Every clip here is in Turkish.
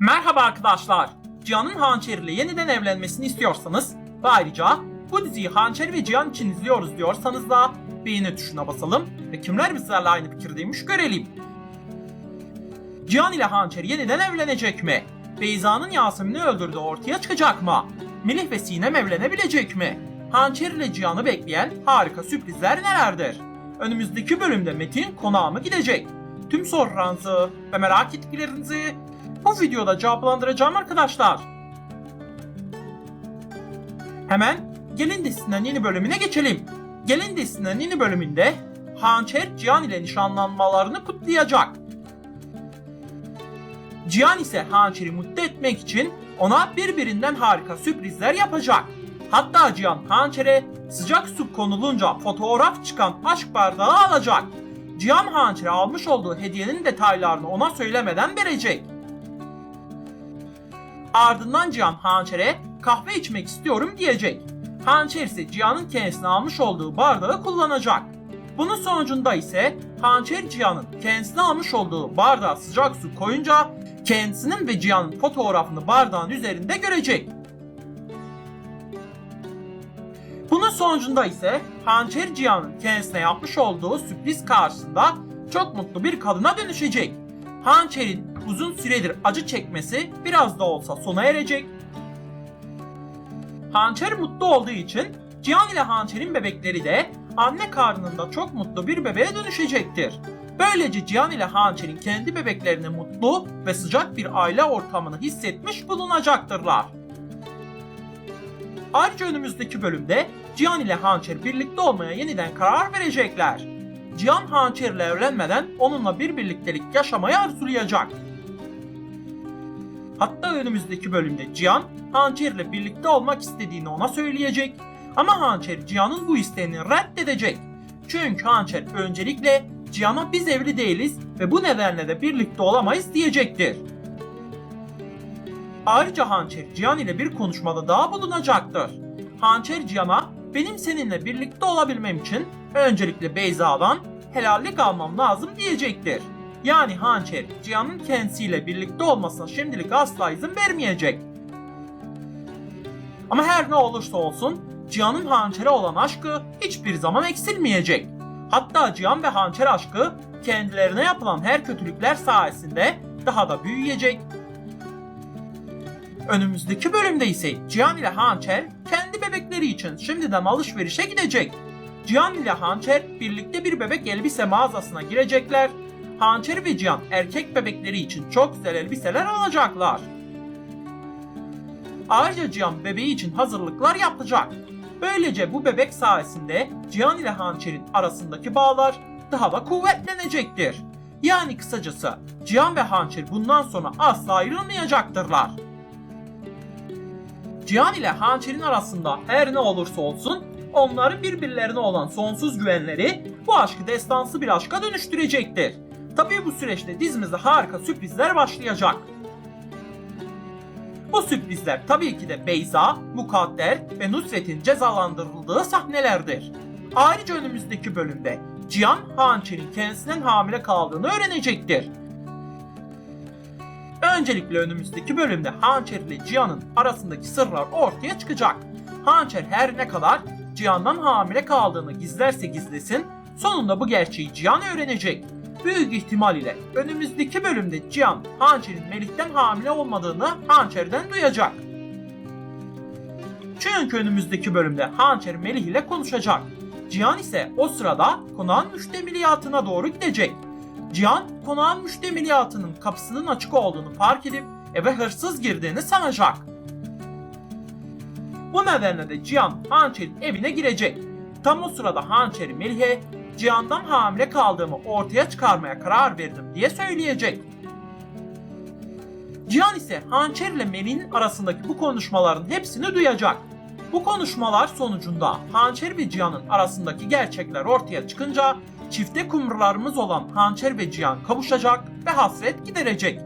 Merhaba arkadaşlar. Cihan'ın Hançer ile yeniden evlenmesini istiyorsanız ve ayrıca bu diziyi Hançer ve Cihan için izliyoruz diyorsanız da beğeni tuşuna basalım ve kimler bizlerle aynı fikirdeymiş görelim. Cihan ile Hançer yeniden evlenecek mi? Beyza'nın Yasemin'i öldürdüğü ortaya çıkacak mı? Melih ve Sinem evlenebilecek mi? Hançer ile Cihan'ı bekleyen harika sürprizler nelerdir? Önümüzdeki bölümde Metin konağa mı gidecek? Tüm sorularınızı ve merak ettiklerinizi bu videoda cevaplandıracağım arkadaşlar. Hemen Gelin dizisinden yeni bölümüne geçelim. Gelin dizisinden yeni bölümünde Hançer Cihan ile nişanlanmalarını kutlayacak. Cihan ise Hançer'i mutlu etmek için ona birbirinden harika sürprizler yapacak. Hatta Cihan Hançer'e sıcak su konulunca fotoğraf çıkan aşk bardağı alacak. Cihan Hançer'e almış olduğu hediyenin detaylarını ona söylemeden verecek. Ardından Cihan Hançer'e kahve içmek istiyorum diyecek. Hançer ise Cihan'ın kendisine almış olduğu bardağı kullanacak. Bunun sonucunda ise Hançer Cihan'ın kendisine almış olduğu bardağa sıcak su koyunca kendisinin ve Cihan'ın fotoğrafını bardağın üzerinde görecek. Bunun sonucunda ise Hançer Cihan'ın kendisine yapmış olduğu sürpriz karşısında çok mutlu bir kadına dönüşecek. Hançer'in uzun süredir acı çekmesi biraz da olsa sona erecek. Hançer mutlu olduğu için Cihan ile Hançer'in bebekleri de anne karnında çok mutlu bir bebeğe dönüşecektir. Böylece Cihan ile Hançer'in kendi bebeklerini mutlu ve sıcak bir aile ortamını hissetmiş bulunacaktırlar. Ayrıca önümüzdeki bölümde Cihan ile Hançer birlikte olmaya yeniden karar verecekler. Cihan Hançer ile evlenmeden onunla bir birliktelik yaşamayı arzulayacak. Hatta önümüzdeki bölümde Cihan Hançer ile birlikte olmak istediğini ona söyleyecek. Ama Hançer Cihan'ın bu isteğini reddedecek. Çünkü Hançer öncelikle Cihan'a biz evli değiliz ve bu nedenle de birlikte olamayız diyecektir. Ayrıca Hançer Cihan ile bir konuşmada daha bulunacaktır. Hançer Cihan'a benim seninle birlikte olabilmem için öncelikle Beyza'dan helallik almam lazım diyecektir. Yani Hançer Cihan'ın kendisiyle birlikte olmasına şimdilik asla izin vermeyecek. Ama her ne olursa olsun Cihan'ın Hançer'e olan aşkı hiçbir zaman eksilmeyecek. Hatta Cihan ve Hançer aşkı kendilerine yapılan her kötülükler sayesinde daha da büyüyecek. Önümüzdeki bölümde ise Cihan ile Hançer kendi bebekleri için şimdiden alışverişe gidecek. Cihan ile Hançer birlikte bir bebek elbise mağazasına girecekler. Hançer ve Cihan erkek bebekleri için çok güzel elbiseler alacaklar. Ayrıca Cihan bebeği için hazırlıklar yapacak. Böylece bu bebek sayesinde Cihan ile Hançer'in arasındaki bağlar daha da kuvvetlenecektir. Yani kısacası Cihan ve Hançer bundan sonra asla ayrılmayacaktırlar. Cihan ile Hançer'in arasında her ne olursa olsun onların birbirlerine olan sonsuz güvenleri bu aşkı destansı bir aşka dönüştürecektir. Tabii bu süreçte dizimizde harika sürprizler başlayacak. Bu sürprizler tabii ki de Beyza, Mukadder ve Nusret'in cezalandırıldığı sahnelerdir. Ayrıca önümüzdeki bölümde Cihan Hançer'in kendisinden hamile kaldığını öğrenecektir. Öncelikle önümüzdeki bölümde Hançer ile Cihan'ın arasındaki sırlar ortaya çıkacak. Hançer her ne kadar Cihan'dan hamile kaldığını gizlerse gizlesin, sonunda bu gerçeği Cihan öğrenecek. Büyük ihtimal ile önümüzdeki bölümde Cihan, Hançer'in Melih'ten hamile olmadığını Hançer'den duyacak. Çünkü önümüzdeki bölümde Hançer Melih ile konuşacak. Cihan ise o sırada konağın müştemiliyatına doğru gidecek. Cihan konağın müştemiliyatının kapısının açık olduğunu fark edip eve hırsız girdiğini sanacak. Bu nedenle de Cihan Hançer'in evine girecek. Tam o sırada Hançer Melih'e Cihan'dan hamile kaldığımı ortaya çıkarmaya karar verdim diye söyleyecek. Cihan ise Hançer ile Melih'in arasındaki bu konuşmaların hepsini duyacak. Bu konuşmalar sonucunda Hançer ve Cihan'ın arasındaki gerçekler ortaya çıkınca çifte kumrularımız olan Hançer ve Cihan kavuşacak ve hasret giderecek.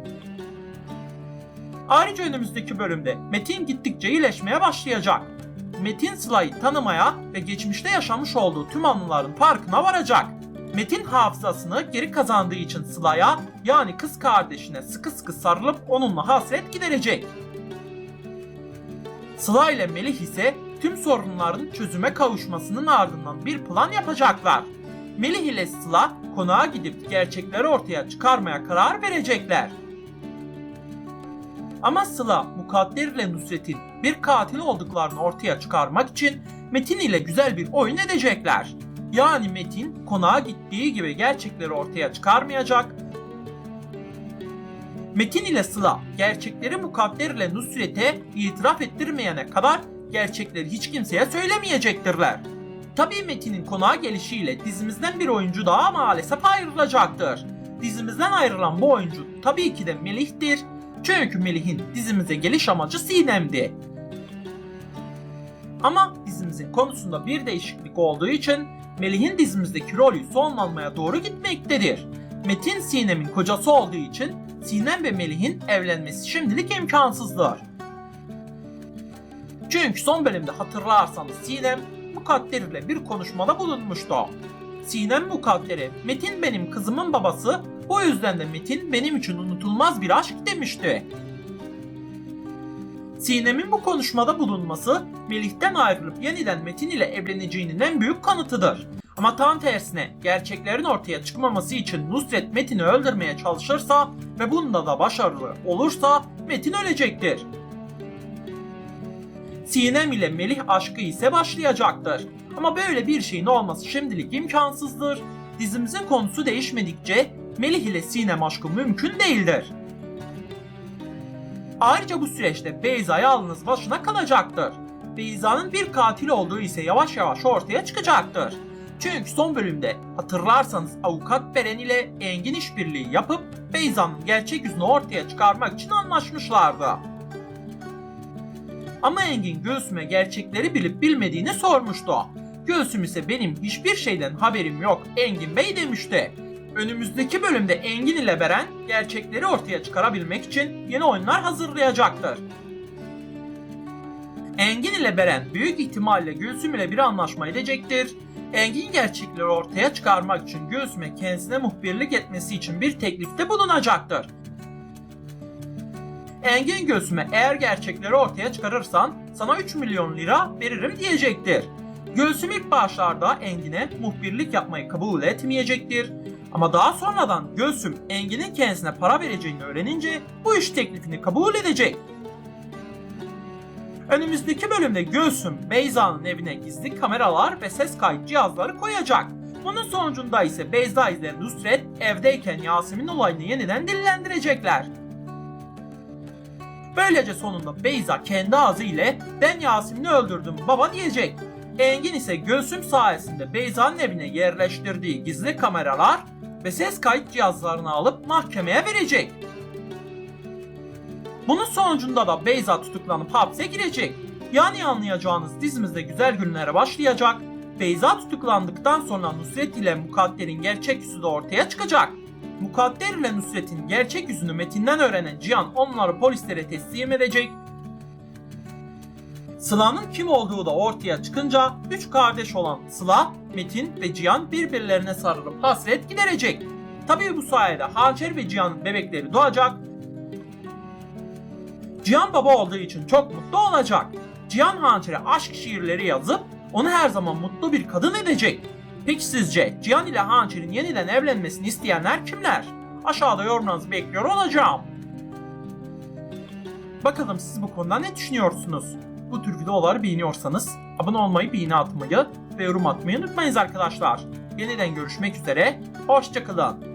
Ayrıca önümüzdeki bölümde Metin gittikçe iyileşmeye başlayacak. Metin Sıla'yı tanımaya ve geçmişte yaşamış olduğu tüm anıların farkına varacak. Metin hafızasını geri kazandığı için Sıla'ya yani kız kardeşine sıkı sıkı sarılıp onunla hasret giderecek. Sıla ile Melih ise tüm sorunların çözüme kavuşmasının ardından bir plan yapacaklar. Melih ile Sıla konağa gidip gerçekleri ortaya çıkarmaya karar verecekler. Ama Sıla, Mukadder ile Nusret'in bir katil olduklarını ortaya çıkarmak için Metin ile güzel bir oyun edecekler. Yani Metin konağa gittiği gibi gerçekleri ortaya çıkarmayacak. Metin ile Sıla gerçekleri Mukadder ile Nusret'e itiraf ettirmeyene kadar gerçekleri hiç kimseye söylemeyecektirler. Tabii Metin'in konağa gelişiyle dizimizden bir oyuncu daha maalesef ayrılacaktır. Dizimizden ayrılan bu oyuncu tabii ki de Melih'tir. Çünkü Melih'in dizimize geliş amacı Sinem'di. Ama dizimizin konusunda bir değişiklik olduğu için Melih'in dizimizdeki rolü sonlanmaya doğru gitmektedir. Metin Sinem'in kocası olduğu için Sinem ve Melih'in evlenmesi şimdilik imkansızdır. Çünkü son bölümde hatırlarsanız Sinem Mukadder ile bir konuşmada bulunmuştu. Sinem Mukadder'e Metin benim kızımın babası bu yüzden de Metin benim için unutulmaz bir aşk demişti. Sinem'in bu konuşmada bulunması Melih'ten ayrılıp yeniden Metin ile evleneceğinin en büyük kanıtıdır. Ama tam tersine gerçeklerin ortaya çıkmaması için Nusret Metin'i öldürmeye çalışırsa ve bunda da başarılı olursa Metin ölecektir. Sinem ile Melih aşkı ise başlayacaktır. Ama böyle bir şeyin olması şimdilik imkansızdır. Dizimizin konusu değişmedikçe Melih ile Sinem aşkı mümkün değildir. Ayrıca bu süreçte Beyza yalnız başına kalacaktır. Beyza'nın bir katil olduğu ise yavaş yavaş ortaya çıkacaktır. Çünkü son bölümde hatırlarsanız avukat Beren ile Engin işbirliği yapıp Beyza'nın gerçek yüzünü ortaya çıkarmak için anlaşmışlardı. Ama Engin Gülsüm'e gerçekleri bilip bilmediğini sormuştu. Gülsüm ise benim hiçbir şeyden haberim yok Engin Bey demişti. Önümüzdeki bölümde Engin ile Beren gerçekleri ortaya çıkarabilmek için yeni oyunlar hazırlayacaktır. Engin ile Beren büyük ihtimalle Gülsüm ile bir anlaşma edecektir. Engin gerçekleri ortaya çıkarmak için Gülsüm'e kendisine muhbirlik etmesi için bir teklifte bulunacaktır. Engin Gülsüm'e eğer gerçekleri ortaya çıkarırsan sana 3 milyon lira veririm diyecektir. Gülsüm ilk başlarda Engin'e muhbirlik yapmayı kabul etmeyecektir. Ama daha sonradan Gülsüm Engin'in kendisine para vereceğini öğrenince bu iş teklifini kabul edecek. Önümüzdeki bölümde Gülsüm Beyza'nın evine gizli kameralar ve ses kayıt cihazları koyacak. Bunun sonucunda ise Beyza ile Nusret evdeyken Yasemin olayını yeniden dillendirecekler. Böylece sonunda Beyza kendi ağzı ile ben Yasemin'i öldürdüm baba diyecek. Engin ise Gülsüm sayesinde Beyza'nın evine yerleştirdiği gizli kameralar ve ses kayıt cihazlarını alıp mahkemeye verecek. Bunun sonucunda da Beyza tutuklanıp hapse girecek. Yani anlayacağınız dizimizde güzel günlere başlayacak. Beyza tutuklandıktan sonra Nusret ile Mukadder'in gerçek yüzü de ortaya çıkacak. Mukadder ile Nusret'in gerçek yüzünü Metin'den öğrenen Cihan onları polislere teslim edecek. Sıla'nın kim olduğu da ortaya çıkınca üç kardeş olan Sıla, Metin ve Cihan birbirlerine sarılıp hasret giderecek. Tabii bu sayede Hançer ve Cihan'ın bebekleri doğacak. Cihan baba olduğu için çok mutlu olacak. Cihan Hançer'e aşk şiirleri yazıp onu her zaman mutlu bir kadın edecek. Peki sizce Cihan ile Hançer'in yeniden evlenmesini isteyenler kimler? Aşağıda yorumlarınızı bekliyor olacağım. Bakalım siz bu konuda ne düşünüyorsunuz? Bu tür videoları beğeniyorsanız abone olmayı, beğeni atmayı ve yorum atmayı unutmayınız arkadaşlar. Yeniden görüşmek üzere, hoşçakalın.